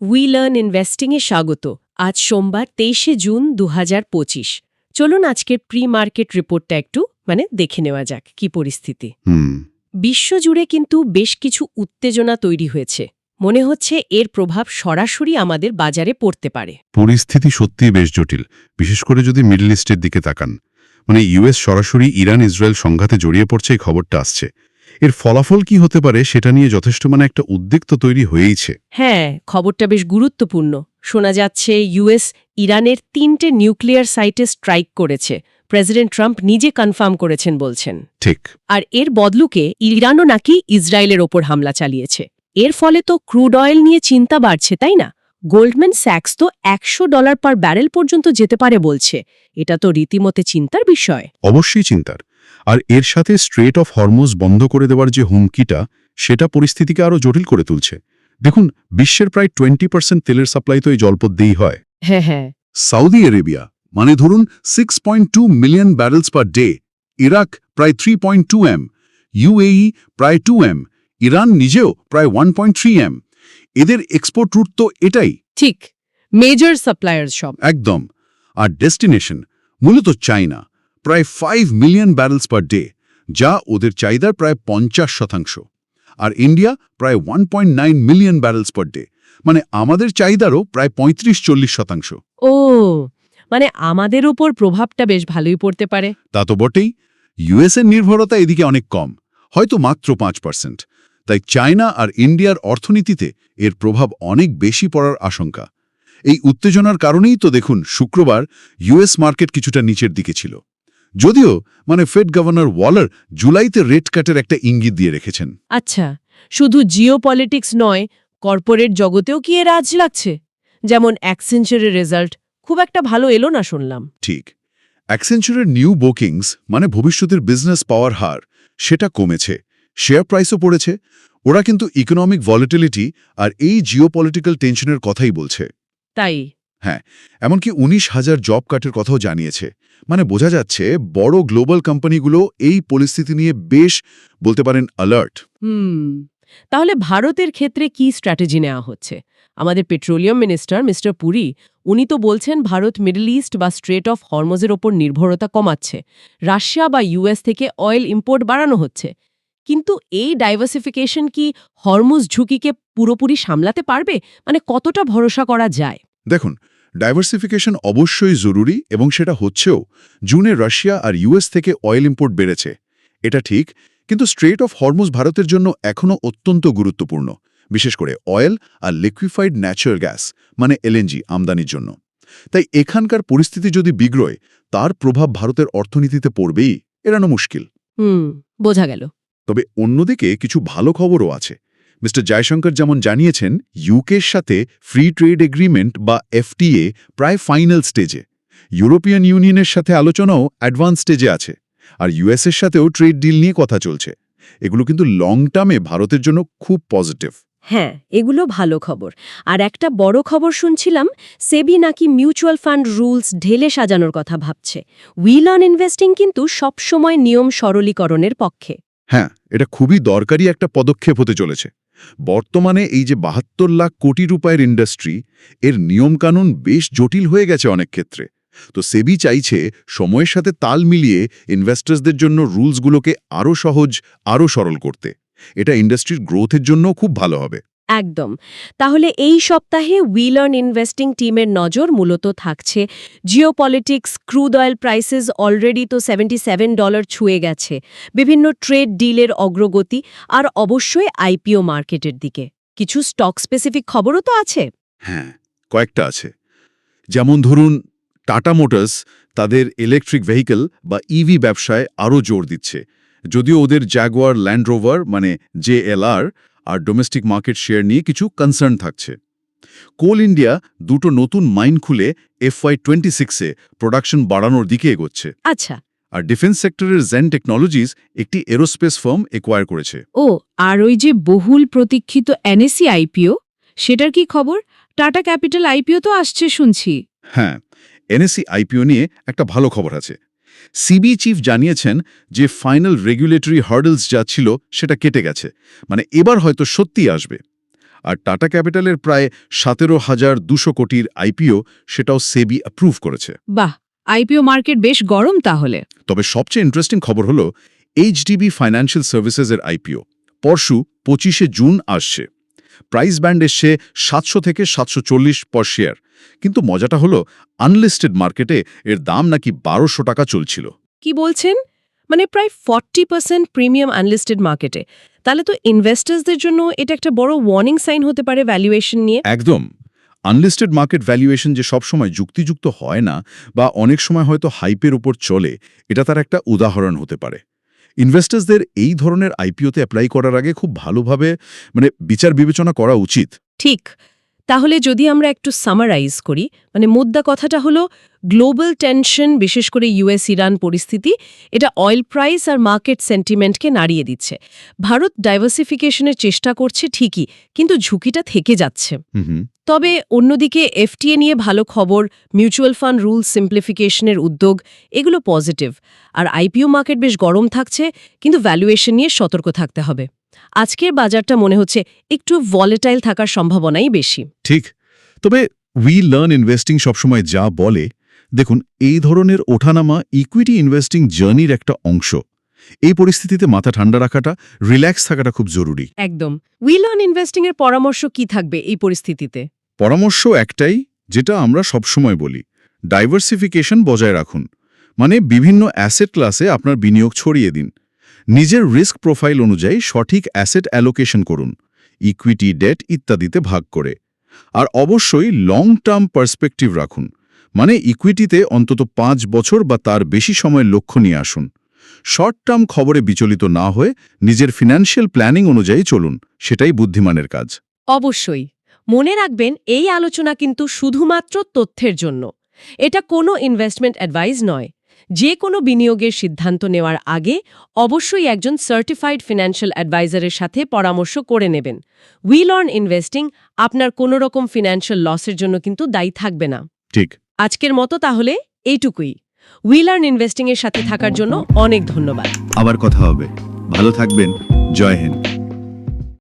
We learn ইনভেস্টিংয়ে স্বাগত। আজ সোমবার তেইশে জুন দু হাজার পঁচিশ। চলুন আজকের প্রি মার্কেট রিপোর্টটা একটু মানে দেখে নেওয়া যাক কি পরিস্থিতি। বিশ্বজুড়ে কিন্তু বেশ কিছু উত্তেজনা তৈরি হয়েছে। মনে হচ্ছে এর প্রভাব সরাসরি আমাদের বাজারে পড়তে পারে। পরিস্থিতি সত্যিই বেশ জটিল বিশেষ করে যদি মিডল ইস্টের দিকে তাকান। মানে ইউএস সরাসরি ইরান ইসরায়েল সংঘাতে জড়িয়ে পড়ছে এই খবরটা আসছে। এর ফলাফল কি হতে পারে সেটা নিয়ে যথেষ্ট মানে একটা উদ্বেগ তো তৈরি হয়েইছে। হ্যাঁ খবরটা বেশ গুরুত্বপূর্ণ। শোনা যাচ্ছে ইউএস ইরানের তিনটে নিউক্লিয়ার সাইটে স্ট্রাইক করেছে। প্রেসিডেন্ট ট্রাম্প নিজে কনফার্ম করেছেন বলছেন। ঠিক। আর এর বদলুকে ইরানও নাকি ইসরায়েলের ওপর হামলা চালিয়েছে। এর ফলে তো ক্রুড অয়েল নিয়ে চিন্তা বাড়ছে তাই না? গোল্ডম্যান স্যাক্স তো একশো ডলার পার ব্যারেল পর্যন্ত যেতে পারে বলছে। এটা তো রীতিমতে চিন্তার বিষয়। অবশ্যই চিন্তার। আর এর সাথে স্ট্রেট অফ হরমোজ বন্ধ করে দেওয়ার যে হুমকিটা সেটা পরিস্থিতিকে আরও জটিল করে তুলছে। দেখুন বিশ্বের প্রায় টোয়েন্টি পার্সেন্ট তেলের সাপ্লাই তো এই জলপথ দিয়েই হয়। হ্যাঁ হ্যাঁ। সাউদি আরেবিয়া মানে ধরুন six million barrels per day Iraq প্রায় three point two M UAE প্রায় টু এম ইরান নিজেও প্রায় ওয়ান পয়েন্ট থ্রি এম এদের এক্সপোর্ট রুট তো এটাই। ঠিক মেজর সাপ্লায়ার সব। একদম। আর ডেস্টিনেশন মূলত চায়না। প্রায় five million barrels per day যা ওদের চাহিদার প্রায় পঞ্চাশ শতাংশ। আর ইন্ডিয়া প্রায় one point nine million barrels per day মানে আমাদের চাহিদারও প্রায় পঁয়ত্রিশ চল্লিশ শতাংশ। ও মানে আমাদের ওপর প্রভাবটা বেশ ভালোই পড়তে পারে। তা তো বটেই। ইউএসএর নির্ভরতা এদিকে অনেক কম হয়তো মাত্র পাঁচ পার্সেন্ট তাই চায়না আর ইন্ডিয়ার অর্থনীতিতে এর প্রভাব অনেক বেশি পড়ার আশঙ্কা। এই উত্তেজনার কারণেই তো দেখুন শুক্রবার ইউএস মার্কেট কিছুটা নিচের দিকে ছিল। যদিও মানে ফেড গভর্নর ওয়ালার জুলাইতে রেট কাটের একটা ইঙ্গিত দিয়ে রেখেছেন। আচ্ছা শুধু জিও পলিটিক্স নয় কর্পোরেট জগতেও কি এর আজ লাগছে? যেমন অ্যাক্সেঞ্চারের রেজাল্ট খুব একটা ভালো এলো না শুনলাম। ঠিক। অ্যাক্সেঞ্চুরের নিউ বুকিংস মানে ভবিষ্যতের বিজনেস পাওয়ার হার সেটা কমেছে শেয়ার প্রাইসও পড়েছে ওরা কিন্তু ইকোনমিক ভলিটিলিটি আর এই জিওপলিটিক্যাল টেনশনের কথাই বলছে। তাই? হ্যাঁ এমনকি উনিশ হাজার জব কাটের কথাও জানিয়েছে। মানে বোঝা যাচ্ছে বড় গ্লোবাল কোম্পানিগুলো এই পরিস্থিতি নিয়ে বেশ বলতে পারেন অ্যালার্ট হুম তাহলে ভারতের ক্ষেত্রে কি স্ট্র্যাটেজি নেওয়া হচ্ছে? আমাদের পেট্রোলিয়াম মিনিস্টার মিস্টার পুরি উনি তো বলছেন ভারত মিডল ইস্ট বা স্ট্রেট অফ হরমোজের ওপর নির্ভরতা কমাচ্ছে। রাশিয়া বা ইউএস থেকে অয়েল ইম্পোর্ট বাড়ানো হচ্ছে। কিন্তু এই ডাইভার্সিফিকেশন কি হরমুজ ঝুঁকিকে পুরোপুরি সামলাতে পারবে? মানে কতটা ভরসা করা যায়? দেখুন ডাইভার্সিফিকেশন অবশ্যই জরুরি এবং সেটা হচ্ছেও জুনে রাশিয়া আর ইউএস থেকে অয়েল ইম্পোর্ট বেড়েছে। এটা ঠিক কিন্তু স্ট্রেট অফ হরমুজ ভারতের জন্য এখনও অত্যন্ত গুরুত্বপূর্ণ বিশেষ করে অয়েল আর লিকুইফাইড ন্যাচারাল গ্যাস মানে এলএনজি আমদানির জন্য। তাই এখানকার পরিস্থিতি যদি বিগ্রয় তার প্রভাব ভারতের অর্থনীতিতে পড়বেই এড়ানো মুশকিল। হুম বোঝা গেল। তবে অন্যদিকে কিছু ভালো খবরও আছে। মিস্টার জয়শঙ্কর যেমন জানিয়েছেন ইউকের সাথে ফ্রি ট্রেড এগ্রিমেন্ট বা এফটিএ প্রায় ফাইনাল স্টেজে ইউরোপিয়ান ইউনিয়নের সাথে আলোচনাও অ্যাডভান্স স্টেজে আছে। আর ইউএসের সাথেও ট্রেড ডিল নিয়ে কথা চলছে। এগুলো কিন্তু লং টার্মে ভারতের জন্য খুব পজিটিভ হ্যাঁ এগুলো ভালো খবর। আর একটা বড় খবর শুনছিলাম সেবি নাকি মিউচুয়াল ফান্ড রুলস ঢেলে সাজানোর কথা ভাবছে। উইল অন ইনভেস্টিং কিন্তু সবসময় নিয়ম সরলীকরণের পক্ষে। হ্যাঁ এটা খুবই দরকারি একটা পদক্ষেপ হতে চলেছে। বর্তমানে এই যে বাহাত্তর লাখ কোটি রুপায়ের ইন্ডাস্ট্রি এর নিয়মকানুন বেশ জটিল হয়ে গেছে অনেক ক্ষেত্রে। তো সেবি চাইছে সময়ের সাথে তাল মিলিয়ে ইনভেস্টার্সদের জন্য রুলসগুলোকে আরও সহজ আরও সরল করতে। এটা ইন্ডাস্ট্রির গ্রোথের জন্য খুব ভালো হবে। একদম। তাহলে এই সপ্তাহে উইল অন ইনভেস্টিং টিমের নজর মূলত থাকছে। Geopolitics crude oil prices already তো সেভেন্টি সেভেন ডলার ছুঁয়ে গেছে। বিভিন্ন ট্রেড ডিলের অগ্রগতি আর অবশ্যই আইপিও মার্কেটের দিকে। কিছু স্টক স্পেসিফিক খবরও তো আছে। হ্যাঁ কয়েকটা আছে। যেমন ধরুন, টাটা মোটরস তাদের ইলেকট্রিক ভেহিকল বা ইভি ব্যবসায় আরও জোর দিচ্ছে। যদিও ওদের জ্যাগুয়ার ল্যান্ড রোভার মানে জেএলআর আর ডোমেস্টিক মার্কেট শেয়ার নিয়ে কিছু কনসার্ন থাকছে। কোল ইন্ডিয়া দুটো নতুন মাইন খুলে এফওয়াই টোয়েন্টি সিক্সে প্রোডাকশন বাড়ানোর দিকে এগোচ্ছে। আচ্ছা। আর ডিফেন্স সেক্টরের জেন টেকনোলজিস একটি এরোস্পেস ফার্ম একোয়ার করেছে। ও আর ওই যে বহুল প্রতীক্ষিত এনএসি আইপিও সেটার কি খবর? টাটা ক্যাপিটাল আইপিও তো আসছে শুনছি। হ্যাঁ এনএসসি আইপিও নিয়ে একটা ভালো খবর আছে। সিবি চিফ জানিয়েছেন যে ফাইনাল রেগুলেটরি হার্ডলস যা ছিল সেটা কেটে গেছে। মানে এবার হয়তো সত্যি আসবে। আর টাটা ক্যাপিটালের প্রায় সতেরো হাজার দুশো কোটির আইপিও সেটাও সেবি অ্যাপ্রুভ করেছে। বাহ! আইপিও মার্কেট বেশ গরম তাহলে। তবে সবচেয়ে ইন্টারেস্টিং খবর হলো এইচডিবি ফাইন্যান্সিয়াল সার্ভিসেসের আইপিও পরশু পঁচিশে জুন আসছে। প্রাইস ব্যান্ড এসছে সাতশো থেকে সাতশো চল্লিশ পর শেয়ার কিন্তু মজাটা হলো আনলিস্টেড মার্কেটে এর দাম নাকি বারোশো টাকা চলছিল। কি বলছেন? মানে প্রায় ফর্টি পার্সেন্ট প্রিমিয়াম আনলিস্টেড মার্কেটে তাহলে তো ইনভেস্টার্সদের জন্য এটা একটা বড় ওয়ার্নিং সাইন হতে পারে ভ্যালুয়েশন নিয়ে। একদম। আনলিস্টেড মার্কেট ভ্যালুয়েশন যে সবসময় যুক্তিযুক্ত হয় না বা অনেক সময় হয়তো হাইপের উপর চলে এটা তার একটা উদাহরণ হতে পারে। ইনভেস্টার্সদের এই ধরনের আইপিওতে অ্যাপ্লাই করার আগে খুব ভালোভাবে মানে বিচার বিবেচনা করা উচিত। ঠিক। তাহলে যদি আমরা একটু সামারাইজ করি মানে মুদ্রা কথাটা হলো গ্লোবাল টেনশন বিশেষ করে ইউএস ইরান পরিস্থিতি এটা অয়েল প্রাইস আর মার্কেট সেন্টিমেন্টকে নাড়িয়ে দিচ্ছে। ভারত ডাইভার্সিফিকেশনের চেষ্টা করছে ঠিকই কিন্তু ঝুঁকিটা থেকে যাচ্ছে। তবে অন্যদিকে এফটিএ নিয়ে ভালো খবর মিউচুয়াল ফান্ড রুল সিম্পলিফিকেশনের উদ্যোগ এগুলো পজিটিভ আর আইপিও মার্কেট বেশ গরম থাকছে কিন্তু ভ্যালুয়েশন নিয়ে সতর্ক থাকতে হবে। আজকের বাজারটা মনে হচ্ছে একটু ভলেটাইল থাকার সম্ভাবনাই বেশি। ঠিক। তবে উই লার্ন ইনভেস্টিং সবসময় যা বলে দেখুন এই ধরনের ওঠানামা ইকুইটি ইনভেস্টিং জার্নির একটা অংশ। এই পরিস্থিতিতে মাথা ঠান্ডা রাখাটা রিল্যাক্স থাকাটা খুব জরুরি। একদম। উইল অন ইনভেস্টিং এর পরামর্শ কি থাকবে এই পরিস্থিতিতে? পরামর্শ একটাই যেটা আমরা সবসময় বলি ডাইভার্সিফিকেশন বজায় রাখুন। মানে বিভিন্ন অ্যাসেট ক্লাসে আপনার বিনিয়োগ ছড়িয়ে দিন। নিজের রিস্ক প্রোফাইল অনুযায়ী সঠিক অ্যাসেট অ্যালোকেশন করুন ইকুইটি ডেট ইত্যাদিতে ভাগ করে। আর অবশ্যই লং টার্ম পার্সপেক্টিভ রাখুন মানে ইকুইটিতে অন্তত পাঁচ বছর বা তার বেশি সময় লক্ষ্য নিয়ে আসুন। শর্ট টার্ম খবরে বিচলিত না হয়ে নিজের ফিনান্সিয়াল প্ল্যানিং অনুযায়ী চলুন, সেটাই বুদ্ধিমানের কাজ। অবশ্যই, মনে রাখবেন এই আলোচনা কিন্তু শুধুমাত্র তথ্যের জন্য। এটা কোনো ইনভেস্টমেন্ট অ্যাডভাইস নয়। যে কোনো বিনিয়োগের সিদ্ধান্ত নেওয়ার আগে অবশ্যই একজন সার্টিফাইড ফিনান্সিয়াল অ্যাডভাইজারের সাথে পরামর্শ করে নেবেন। উইল অন ইনভেস্টিং আপনার কোনো রকম ফিনান্সিয়াল লসের জন্য কিন্তু দায়ী থাকবে না। ঠিক। আজকের মতো তাহলে এইটুকুই। উইল অন ইনভেস্টিং এর সাথে থাকার জন্য অনেক ধন্যবাদ। আবার কথা হবে। ভালো থাকবেন। জয় হিন্দ।